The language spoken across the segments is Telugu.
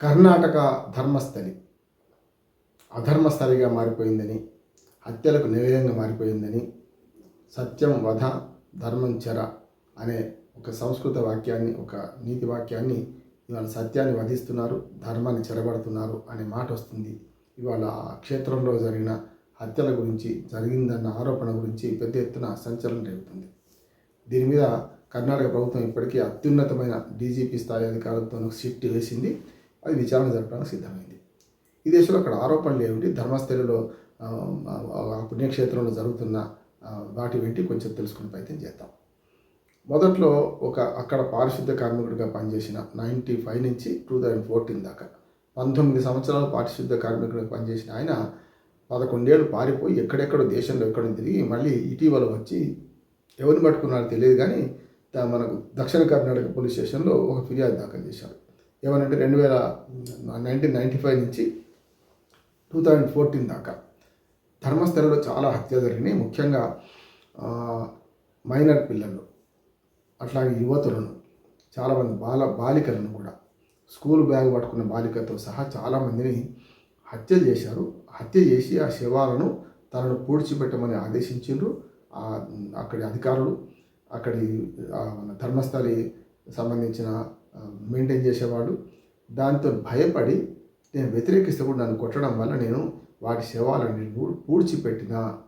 కర్ణాటక ధర్మస్థలి. అధర్మస్థలిగా మారిపోయిందని హత్యలకు నిలయంగా మారిపోయిందని సత్యం వధ ధర్మం చెర అనే ఒక సంస్కృత వాక్యాన్ని ఒక నీతి వాక్యాన్ని ఇవాళ సత్యాన్ని వధిస్తున్నారు ధర్మాన్ని చెరబడుతున్నారు అనే మాట వస్తుంది. ఇవాళ ఆ క్షేత్రంలో జరిగిన హత్యల గురించి జరిగిందన్న ఆరోపణ గురించి పెద్ద ఎత్తున సంచలనం రేగుతుంది దీని మీద కర్ణాటక ప్రభుత్వం ఇప్పటికీ అత్యున్నతమైన డీజీపీ స్థాయి అధికారులతో ఒక షిఫ్ట్ వేసింది అది విచారణ జరపడానికి సిద్ధమైంది. ఈ దేశంలో అక్కడ ఆరోపణలు ఏమిటి? ధర్మస్థలిలో ఆ, పుణ్యక్షేత్రంలో జరుగుతున్న వాటి వెంటి కొంచెం తెలుసుకునే ప్రయత్నం చేద్దాం. మొదట్లో ఒక అక్కడ పారిశుద్ధ కార్మికుడిగా పనిచేసిన నైంటీ ఫైవ్ నుంచి టూ థౌజండ్ ఫోర్టీన్ దాకా పంతొమ్మిది సంవత్సరాలు పారిశుద్ధ కార్మికుడిగా పనిచేసిన ఆయన పదకొండేళ్ళు పారిపోయి ఎక్కడెక్కడో దేశంలో ఎక్కడో తిరిగి మళ్ళీ ఇటీవల వచ్చి ఎవరిని పట్టుకున్నారో తెలియదు కానీ మనకు దక్షిణ కర్ణాటక పోలీస్ స్టేషన్లో ఒక ఫిర్యాదు దాఖలు చేశారు ఏమనంటే రెండు వేల నైన్టీన్ నైంటీ ఫైవ్ నుంచి టూ థౌజండ్ ఫోర్టీన్ దాకా ధర్మస్థలలో చాలా హత్య జరిగినాయి. ముఖ్యంగా మైనర్ పిల్లలు అట్లాగే యువతులను చాలామంది బాల బాలికలను కూడా స్కూల్ బ్యాగ్ పట్టుకున్న బాలికతో సహా చాలామందిని హత్య చేశారు. హత్య చేసి ఆ శవాలను తనను పూడ్చిపెట్టమని ఆదేశించారు అక్కడి అధికారులు అక్కడి మన ధర్మస్థలి సంబంధించిన మెయింటైన్ చేసేవాడు. దాంతో భయపడి నేను వ్యతిరేకిస్తే కూడా నన్ను కొట్టడం వల్ల నేను వాటి శవాలని పూ- పూడ్చిపెట్టిన.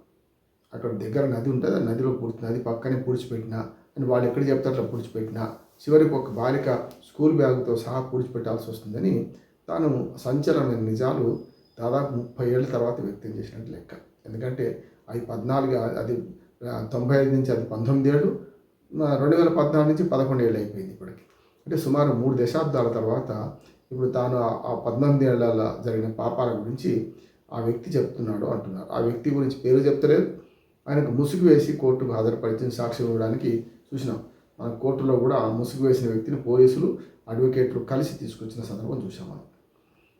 అక్కడ దగ్గర నది ఉంటుంది ఆ నదిలో పూడ్చి నది పక్కనే పూడ్చిపెట్టిన అని వాళ్ళు ఎక్కడ చెప్తారో అట్లా పూడ్చిపెట్టిన. చివరికి ఒక బాలిక స్కూల్ బ్యాగ్తో సహా పూడ్చిపెట్టాల్సి వస్తుందని తాను సంచలనమైన నిజాలు దాదాపు ముప్పై ఏళ్ళ తర్వాత వ్యక్తం చేసినట్టు లెక్క. ఎందుకంటే అవి పద్నాలుగు అది తొంభై ఐదు నుంచి అది పంతొమ్మిది ఏళ్ళు రెండు వేల పద్నాలుగు నుంచి పదకొండు ఏళ్ళు అయిపోయింది ఇప్పటికి. అంటే సుమారు మూడు దశాబ్దాల తర్వాత ఇప్పుడు తాను ఆ- ఆ పద్నాలుగు ఏళ్ళ జరిగిన పాపాల గురించి ఆ వ్యక్తి చెప్తున్నాడు అంటున్నారు. ఆ వ్యక్తి గురించి పేరు చెప్తలేదు. ఆయనకు ముసుగు వేసి కోర్టుకు హాజరుపరిచిన సాక్షి ఇవ్వడానికి చూసినాం. మన కోర్టులో కూడా ఆ ముసుగు వేసిన వ్యక్తిని పోలీసులు అడ్వకేట్లు కలిసి తీసుకొచ్చిన సందర్భం చూసాం మనం.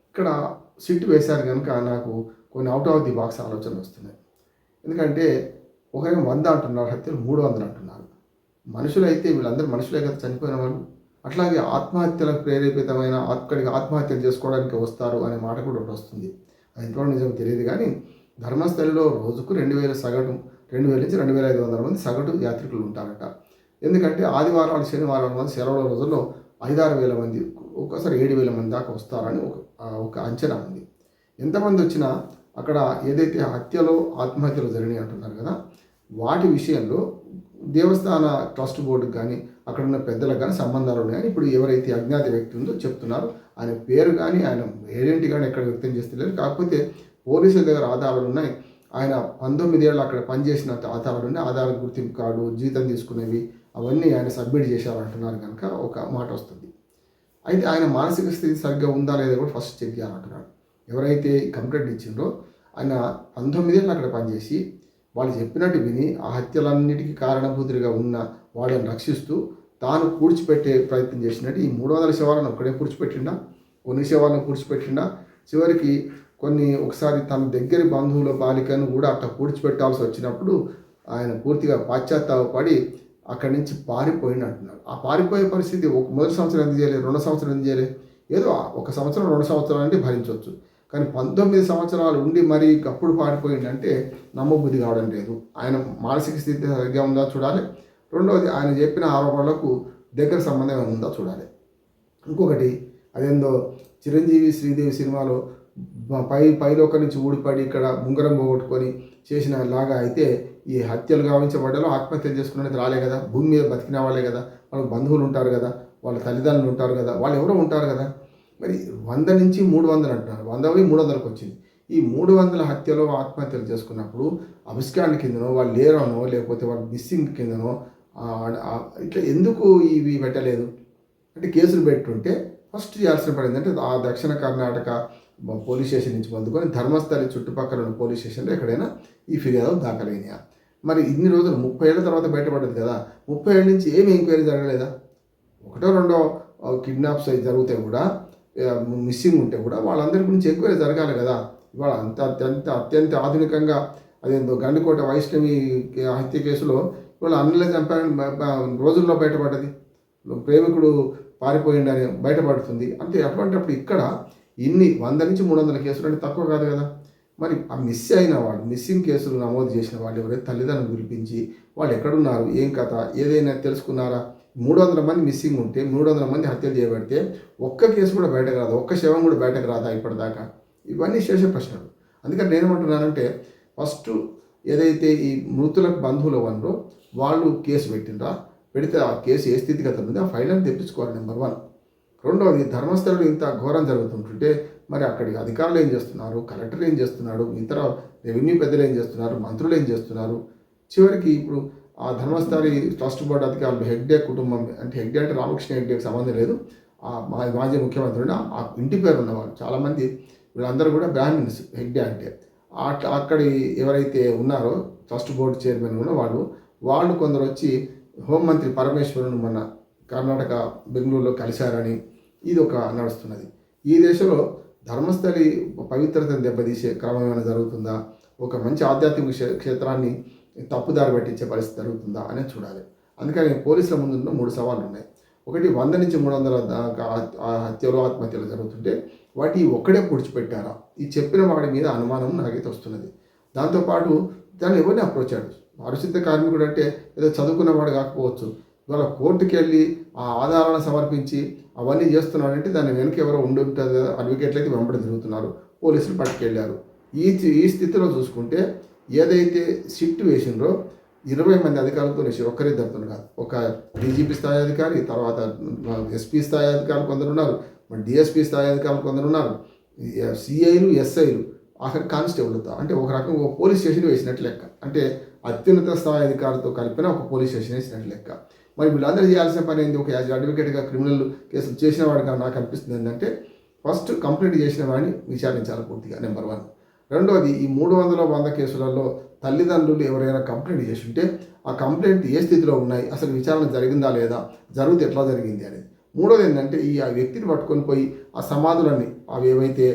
ఇక్కడ సిట్ వేశారు కనుక నాకు కొన్ని అవుట్ ఆఫ్ ది బాక్స్ ఆలోచనలు వస్తున్నాయి. ఎందుకంటే ఒకరేమో వంద అంటున్నారు హత్యలు మూడు వందలు అంటున్నారు. మనుషులైతే వీళ్ళందరూ మనుషులే కదా చనిపోయిన వాళ్ళు. అట్లాగే ఆత్మహత్యలకు ప్రేరేపితమైన అక్కడికి ఆత్మహత్యలు చేసుకోవడానికి వస్తారు అనే మాట కూడా ఒకటి వస్తుంది. అది ఎంతవరకు నిజం తెలియదు కానీ ధర్మస్థలిలో రోజుకు రెండు వేల సగటు రెండు వేల నుంచి రెండు వేల ఐదు వందల మంది సగటు యాత్రికులు ఉంటారట. ఎందుకంటే ఆదివారాలు శనివారాల మంది సెలవుల రోజుల్లో ఐదారు వేల మంది ఒక్కోసారి ఏడు వేల మంది దాకా వస్తారని ఒక ఒక అంచనా ఉంది. ఎంతమంది వచ్చినా అక్కడ ఏదైతే హత్యలో ఆత్మహత్యలు జరిగినాయి అంటున్నారు కదా వాటి విషయంలో దేవస్థాన ట్రస్ట్ బోర్డుకి కానీ అక్కడ ఉన్న పెద్దలకు కానీ సంబంధాలు ఉన్నాయని ఇప్పుడు ఎవరైతే అజ్ఞాత వ్యక్తి ఉందో చెప్తున్నారు. ఆయన పేరు కానీ ఆయన ఏజెంట్ కానీ ఎక్కడ వ్యక్తం చేస్తలేరు కాకపోతే పోలీసుల దగ్గర ఆధారాలు ఉన్నాయి. ఆయన పంతొమ్మిది ఏళ్ళు అక్కడ పనిచేసిన ఆధారాలు ఉన్నాయి. ఆధార గుర్తింపు కార్డు జీతం తీసుకునేవి అవన్నీ ఆయన సబ్మిట్ చేశారంటున్నారు కనుక ఒక మాట వస్తుంది. అయితే ఆయన మానసిక స్థితి సరిగ్గా ఉందా లేదా కూడా ఫస్ట్ చెక్ చేయాలంటున్నాడు. ఎవరైతే కంప్లైంట్ ఇచ్చిండ్రో ఆయన పంతొమ్మిది ఏళ్ళు అక్కడ పనిచేసి వాళ్ళు చెప్పినట్టు విని ఆ హత్యలన్నిటికీ కారణభూతుడిగా ఉన్న వాళ్ళని రక్షిస్తూ తాను పూడ్చిపెట్టే ప్రయత్నం చేసినట్టు ఈ మూడు వందల శవాలను ఒక్కడే పూడ్చిపెట్టిండా కొన్ని శవాలను పూడ్చిపెట్టిండా చివరికి కొన్ని ఒకసారి తన దగ్గర బంధువుల బాలికను కూడా అట్లా పూడ్చిపెట్టాల్సి వచ్చినప్పుడు ఆయన పూర్తిగా పాశ్చాత్తాపడి అక్కడి నుంచి పారిపోయింది అంటున్నారు ఆ పారిపోయే పరిస్థితి ఒక మొదటి సంవత్సరం ఎందుకు చేయలేదు? రెండో సంవత్సరం ఎందుకు చేయలేదు? ఏదో ఒక సంవత్సరం రెండు సంవత్సరాలు అంటే భరించవచ్చు. కానీ పంతొమ్మిది సంవత్సరాలు ఉండి మరి గప్పుడు పాడిపోయిందంటే నమ్మబుద్ధి కావడం లేదు. ఆయన మానసిక స్థితి సరిగ్గా ఉందా చూడాలి. రెండవది ఆయన చెప్పిన ఆరోపణలకు దగ్గర సంబంధం ఉందా చూడాలి. ఇంకొకటి అదేందో చిరంజీవి శ్రీదేవి సినిమాలో పై పైలోక నుంచి ఊడిపడి ఇక్కడ ముంగరం పోగొట్టుకొని చేసిన లాగా అయితే ఈ హత్యలు గావించబడ్డలో ఆత్మహత్య చేసుకునేది రాలే కదా. భూమి మీద బతికిన వాళ్ళే కదా. వాళ్ళ బంధువులు ఉంటారు కదా. వాళ్ళ తల్లిదండ్రులు ఉంటారు కదా. వాళ్ళు ఎవరో ఉంటారు కదా. మరి వంద నుంచి మూడు వందలు అంటున్నారు వంద పోయి మూడు వందలకు వచ్చింది. ఈ మూడు వందల హత్యలో ఆత్మహత్యలు చేసుకున్నప్పుడు అభిష్కాండ కిందనో వాళ్ళు లేరనో లేకపోతే వాళ్ళు మిస్సింగ్ కిందనో ఇట్లా ఎందుకు ఇవి పెట్టలేదు? అంటే కేసులు పెట్టుంటే ఫస్ట్ చేయాల్సిన పడింది అంటే ఆ దక్షిణ కర్ణాటక పోలీస్ స్టేషన్ నుంచి పొందుకొని ధర్మస్థలి చుట్టుపక్కల ఉన్న పోలీస్ స్టేషన్లో ఎక్కడైనా ఈ ఫిర్యాదు దాఖలైనయా? మరి ఇన్ని రోజులు ముప్పై ఏళ్ళ తర్వాత బయటపడ్డది కదా ముప్పై ఏళ్ళ నుంచి ఏమి ఎంక్వైరీ జరగలేదా? ఒకటో రెండో కిడ్నాప్స్ అయి జరిగితే కూడా. మిస్సింగ్ ఉంటే కూడా వాళ్ళందరి గురించి ఎక్కువ జరగాలి కదా. ఇవాళ అంత అత్యంత అత్యంత ఆధునికంగా అదేందో గండికోట వైష్ణవి హత్య కేసులో ఇవాళ అన్నలే చంపారని రోజుల్లో బయటపడ్డది. ప్రేమికుడు పారిపోయిండని బయటపడుతుంది. అంటే అటువంటిప్పుడు ఇక్కడ ఇన్ని వంద నుంచి మూడు వందల కేసులు అంటే తక్కువ కాదు కదా. మరి ఆ మిస్ అయిన వాళ్ళు మిస్సింగ్ కేసులు నమోదు చేసిన వాళ్ళు ఎవరైతే తల్లిదండ్రులు పిలిపించి వాళ్ళు ఎక్కడున్నారు ఏం కథ ఏదైనా తెలుసుకున్నారా? మూడు వందల మంది మిస్సింగ్ ఉంటే మూడు వందల మంది హత్యలు చేయబడితే ఒక్క కేసు కూడా బయటకు రాదు ఒక్క శవం కూడా బయటకు రాదా ఇప్పటిదాకా? ఇవన్నీ శేష ప్రశ్నలు. అందుకని నేనేమంటున్నానంటే ఫస్ట్ ఏదైతే ఈ మృతులకు బంధువులు ఉన్నారో వాళ్ళు కేసు పెట్టినరా పెడితే ఆ కేసు ఏ స్థితిగతులు ఉంది ఆ ఫైల్ అని తెప్పించుకోవాలి నెంబర్ వన్. రెండవది ధర్మస్థలంలో ఇంత ఘోరం జరుగుతుంటుంటే మరి అక్కడికి అధికారులు ఏం చేస్తున్నారు కలెక్టర్ ఏం చేస్తున్నాడు ఇతర రెవెన్యూ పెద్దలు ఏం చేస్తున్నారు మంత్రులు ఏం చేస్తున్నారు? చివరికి ఇప్పుడు ఆ ధర్మస్థలి ట్రస్ట్ బోర్డు అధికారులు హెగ్డే కుటుంబం అంటే హెగ్డే అంటే రామకృష్ణ హెగ్డేకి సంబంధం లేదు. ఆ మా మాజీ ముఖ్యమంత్రి ఆ ఇంటి పేరు ఉన్నవాళ్ళు చాలామంది వీళ్ళందరూ కూడా బ్రాహ్మిన్స్ హెగ్డే అంటే. అట్- అక్కడ ఎవరైతే ఉన్నారో ట్రస్ట్ బోర్డు చైర్మన్ ఉన్న వాళ్ళు వాళ్ళు కొందరు వచ్చి హోంమంత్రి పరమేశ్వరుని మన కర్ణాటక బెంగళూరులో కలిశారని ఇది ఒక నడుస్తున్నది. ఈ దేశంలో ధర్మస్థలి పవిత్రతను దెబ్బతీసే క్రమం ఏమైనా జరుగుతుందా? ఒక మంచి ఆధ్యాత్మిక క్షేత్రాన్ని తప్పుదారి పట్టించే పరిస్థితి జరుగుతుందా అనేది చూడాలి. అందుకని పోలీసుల ముందున్న మూడు సవాళ్ళు ఉన్నాయి ఒకటి వంద నుంచి మూడు వందల దాకా హత్యలు ఆత్మహత్యలు జరుగుతుంటే వాటి ఒక్కడే పొడిచిపెట్టారా? ఈ చెప్పిన వాడి మీద అనుమానం నాకైతే వస్తున్నది. దాంతోపాటు దాన్ని ఎవరిని అప్రోచ్ అయ్యాడు పారిశుద్ధ కార్మికుడు అంటే ఏదో చదువుకున్నవాడు కాకపోవచ్చు. ఇవాళ కోర్టుకి వెళ్ళి ఆ ఆధారాలను సమర్పించి అవన్నీ చేస్తున్నాడంటే దాని వెనుక ఎవరో ఉండి ఉంటుంది అడ్వకేట్లు అయితే వెంబడి తిరుగుతున్నారు. పోలీసులు పట్టుకెళ్ళారు. ఈ ఈ స్థితిలో చూసుకుంటే ఏదైతే సిట్ వేసిండ్రో ఇరవై మంది అధికారులతో వేసి ఒక్కరిద్దరితో కాదు. ఒక డీజీపీ స్థాయి అధికారి తర్వాత ఎస్పీ స్థాయి అధికారులు కొందరు ఉన్నారు మరి డిఎస్పీ స్థాయి అధికారులు కొందరు ఉన్నారు. సిఐలు ఎస్ఐలు ఆఖరి కానిస్టేబుల్తో అంటే ఒక రకం ఒక పోలీస్ స్టేషన్ వేసినట్టు లెక్క. అంటే అత్యున్నత స్థాయి అధికారులతో కలిపిన ఒక పోలీస్ స్టేషన్ వేసినట్టు లెక్క. మరి వీళ్ళందరూ చేయాల్సిన పని ఏంది? ఒక యాజ్ అడ్వకేట్గా క్రిమినల్ కేసులు చేసిన వాడిగా నాకు అనిపిస్తుంది ఏంటంటే ఫస్ట్ కంప్లైంట్ చేసిన వాడిని విచారించాలి పూర్తిగా నెంబర్ వన్ రెండోది ఈ మూడు వందల వంద కేసులలో తల్లిదండ్రులు ఎవరైనా కంప్లైంట్ చేసి ఉంటే ఆ కంప్లైంట్ ఏ స్థితిలో ఉన్నాయి అసలు విచారణ జరిగిందా లేదా జరిగితే ఎట్లా జరిగింది అనేది. మూడోది ఏంటంటే ఈ ఆ వ్యక్తిని పట్టుకొని పోయి ఆ సమాధులన్నీ అవి ఏవైతే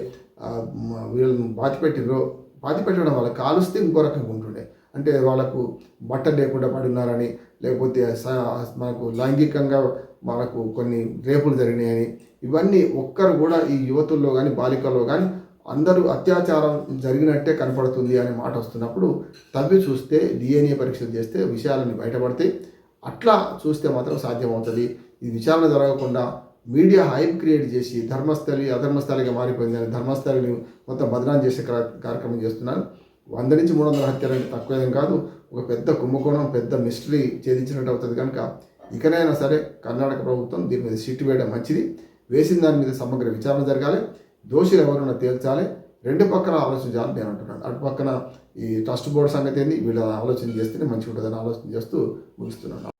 వీళ్ళని బాతిపెట్టిరో బాతిపెట్టడం వల్ల కాలుస్తే ఇంకో రకంగా ఉంటుండే. అంటే వాళ్ళకు బట్ట లేకుండా పడి ఉన్నారని లేకపోతే స- మనకు లైంగికంగా మనకు కొన్ని రేపులు జరిగినాయని ఇవన్నీ ఒక్కరు కూడా ఈ యువతుల్లో కానీ బాలికల్లో కానీ అందరూ అత్యాచారం జరిగినట్టే కనపడుతుంది అనే మాట వస్తున్నప్పుడు తవ్వి చూస్తే డిఎన్ఏ పరీక్షలు చేస్తే విషయాలన్నీ బయటపడతాయి. అట్లా చూస్తే మాత్రం సాధ్యమవుతుంది. ఈ విచారణ జరగకుండా మీడియా హైప్ క్రియేట్ చేసి ధర్మస్థలి అధర్మస్థలిగా మారిపోయిందని ధర్మస్థలిని మొత్తం బదనాం చేసే కార్య- కార్యక్రమం చేస్తున్నాను వంద నుంచి మూడు వందల హత్యలంటే తక్కువేం కాదు. ఒక పెద్ద కుంభకోణం పెద్ద మిస్టరీ ఛేదించినట్టు అవుతుంది కనుక ఇకనైనా సరే కర్ణాటక ప్రభుత్వం దీని మీద సిట్టు వేయడం మంచిది. వేసిన దాని మీద సమగ్ర విచారణ జరగాలి. దోషులు ఎవరైనా తేల్చాలి. రెండు పక్కన ఆలోచించాలని నేను అంటున్నాను అటు పక్కన ఈ ట్రస్ట్ బోర్డు సంగతి ఏంది? వీళ్ళ ఆలోచన చేస్తేనే మంచిగా ఉంటుందని ఆలోచన చేస్తూ ముగిస్తున్నాను